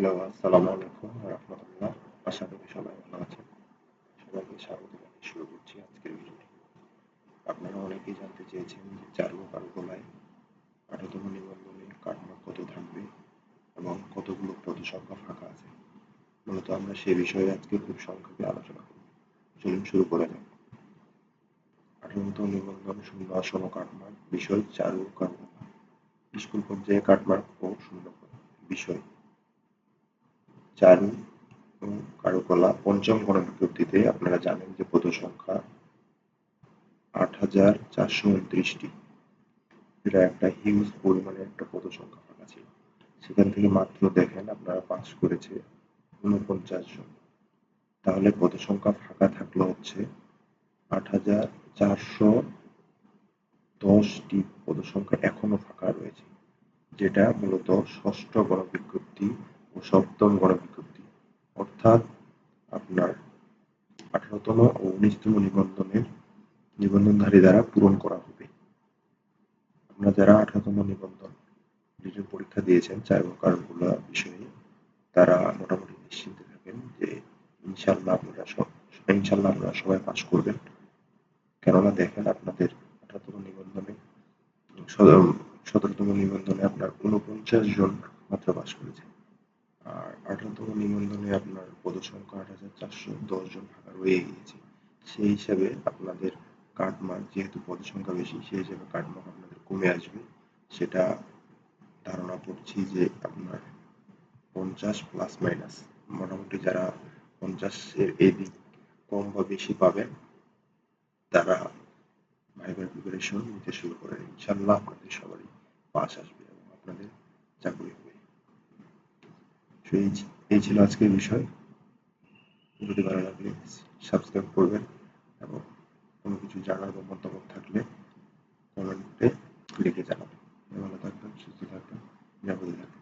Hello, আসসালামু আলাইকুম রহমতুল্লাহ। আশা করি সবাই ভালো আছেন। সবাইকে স্বাগত জানিয়ে শুরু করছি আজকের ভিডিওটি। আপনারা অনেকেই জানতে চেয়েছেন যে চারু কারুকলায় আঠারোতম নিবন্ধনে কাটমার্ক কত থাকবে এবং কতগুলো পদ সংখ্যা ফাঁকা আছে? মূলত আমরা সে বিষয়ে আজকে খুব সংক্ষেপে আলোচনা করব। চলুন শুরু করা যাক। আঠারোতম নিবন্ধন শূন্য আসন কাটমার্ক বিষয় চারু কারুকলা স্কুল পর্যায়ে কাটমার্ক ও শূন্য বিষয় চারু ও কারুকলা পঞ্চম গণবিজ্ঞপ্তিতে আপনারা জানেন যে পদ সংখ্যা আট হাজার চারশো উনত্রিশটি। এটা একটা হিউজ পরিমাণে একটা পদ সংখ্যা ফাঁকা ছিল। সেখান থেকে মাত্র দেখেন আপনারা পাস করেছে উনপঞ্চাশ জন। তাহলে পদ সংখ্যা ফাঁকা থাকল হচ্ছে আট হাজার চারশো দশটি পদ সংখ্যা এখনও ফাঁকা রয়েছে, যেটা মূলত ষষ্ঠ গণবিজ্ঞপ্তি অর্থাৎ আপনার আঠারোতম ও উনিশতম নিবন্ধনের নিবন্ধনধারী দ্বারা পূরণ করা হবে। আপনারা যারা আঠারোতম নিবন্ধন রিটেন পরীক্ষা দিয়েছেন চাইব কারণগুলো বিষয়ে, তারা মোটামুটি নিশ্চিন্তে থাকেন যে ইনশাল্লাহ আপনারা সব ইনশাল্লাহ আপনারা সবাই পাস করবেন। কেননা দেখেন আপনাদের আঠারোতম নিবন্ধনে সতেরোতম নিবন্ধনে আপনার উনপঞ্চাশ জন মাত্র পাস করেছে। আর আঠারোতম নিবন্ধনে আপনার পদ সংখ্যা আট হাজার চারশো দশ জন ফাঁকা রয়ে গিয়েছে। সেই হিসাবে আপনাদের কাটমার্ক যেহেতু পদ সংখ্যা বেশি, সেই হিসাবে কাটমার্ক আপনাদের কমে আসবে। সেটা ধারণা করছি যে আপনার পঞ্চাশ প্লাস মাইনাস মোটামুটি যারা পঞ্চাশের এদিক কম বা বেশি পাবেন, তারা ভাইবার প্রিপারেশন নিতে শুরু করেন। ইনশাল্লাহ আপনাদের সবারই পাস আসবে এবং আপনাদের চাকরি এই এই ছিল আজকের বিষয়। যদি ভালো লাগলে সাবস্ক্রাইব করবেন এবং কোনো কিছু জানার বা মতামত থাকলে কমেন্টে লিখে জানাবেন। ভালো থাকবেন, সুস্থ থাকবেন, নিরাপদে থাকবেন।